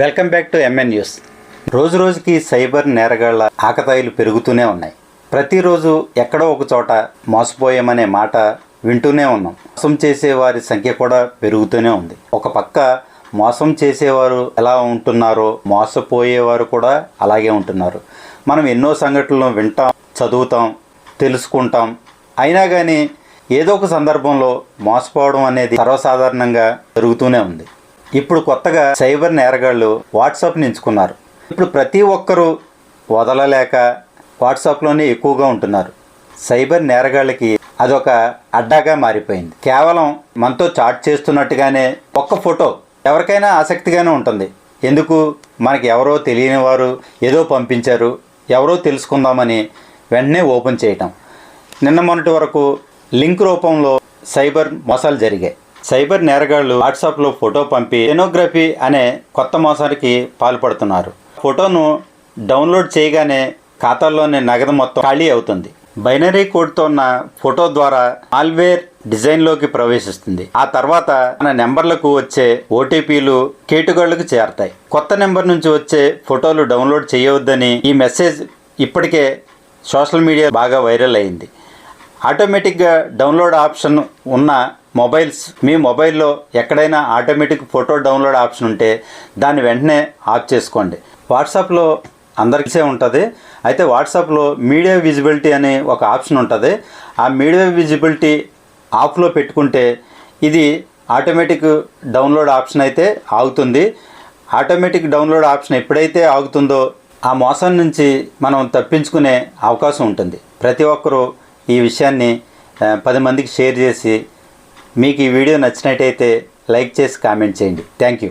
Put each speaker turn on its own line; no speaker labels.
Welcome back to M N news రోజుకి cyber నేరగాళ్ళ ఆకతాయిలు పెరుగుతూనే ఉన్నాయి. ప్రతిరోజు ఎక్కడో ఒక చోట మోసపోయామనే మాట వింటూనే ఉన్నాం. మోసం చేసేవారి సంఖ్య కూడా పెరుగుతూనే ఉంది. ఒక పక్క మోసం చేసేవారు ఎలా ఉంటున్నారో మోసపోయేవారు కూడా అలాగే ఉంటున్నారు. మనం ఎన్నో సంఘటనలు వింటాం చదువుతాం తెలుసుకుంటాం. అయినా కానీ ఏదో ఒక సందర్భంలో మోసపోవడం అనేది సర్వసాధారణంగా జరుగుతూనే ఉంది. ఇప్పుడు కొత్తగా సైబర్ నేరగాళ్ళు వాట్సాప్ని ఎంచుకున్నారు ఇప్పుడు ప్రతి ఒక్కరూ వదలలేక వాట్సాప్లోనే ఎక్కువగా ఉంటున్నారు. సైబర్ నేరగాళ్ళకి అదొక అడ్డాగా మారిపోయింది. కేవలం మనతో చాట్ చేస్తున్నట్టుగానే ఒక్క ఫోటో ఎవరికైనా ఆసక్తిగానే ఉంటుంది. ఎందుకు? మనకి ఎవరో తెలియని వారు ఏదో పంపించారు ఎవరో తెలుసుకుందామని వెంటనే ఓపెన్ చేయటం. నిన్న మొన్నటి వరకు లింక్ రూపంలో సైబర్ మోసాలు జరిగాయి. సైబర్ నేరగాళ్ళు వాట్సాప్లో ఫోటో పంపి ఎనోగ్రఫీ అనే కొత్త మోసానికి పాల్పడుతున్నారు. ఫోటోను డౌన్లోడ్ చేయగానే ఖాతాల్లోని నగదు మొత్తం ఖాళీ అవుతుంది. బైనరీ కోడ్తో ఉన్న ఫోటో ద్వారా మాల్వేర్ డిజైన్లోకి ప్రవేశిస్తుంది. ఆ తర్వాత మన నెంబర్లకు వచ్చే ఓటీపీలు కేటుగాళ్ళకు చేరతాయి. కొత్త నెంబర్ నుంచి వచ్చే ఫోటోలు డౌన్లోడ్ చేయవద్దని ఈ మెసేజ్ ఇప్పటికే సోషల్ మీడియా బాగా వైరల్ అయింది. ఆటోమేటిక్గా డౌన్లోడ్ ఆప్షన్ ఉన్న మొబైల్స్. మీ మొబైల్లో ఎక్కడైనా ఆటోమేటిక్ ఫోటో డౌన్లోడ్ ఆప్షన్ ఉంటే దాన్ని వెంటనే ఆఫ్ చేసుకోండి. వాట్సాప్లో అందరికీ ఉంటుంది. అయితే వాట్సాప్లో మీడియా విజిబిలిటీ అనే ఒక ఆప్షన్ ఉంటుంది. ఆ మీడియా విజిబిలిటీ ఆఫ్లో పెట్టుకుంటే ఇది ఆటోమేటిక్ డౌన్లోడ్ ఆప్షన్ అయితే ఆగుతుంది. ఆటోమేటిక్ డౌన్లోడ్ ఆప్షన్ ఎప్పుడైతే ఆగుతుందో ఆ మోసం నుంచి మనం తప్పించుకునే అవకాశం ఉంటుంది. ప్రతి ఒక్కరూ ఈ విషయాన్ని పది మందికి షేర్ చేసి మీకు ఈ వీడియో నచ్చినట్టయితే లైక్ చేసి కామెంట్ చేయండి. Thank you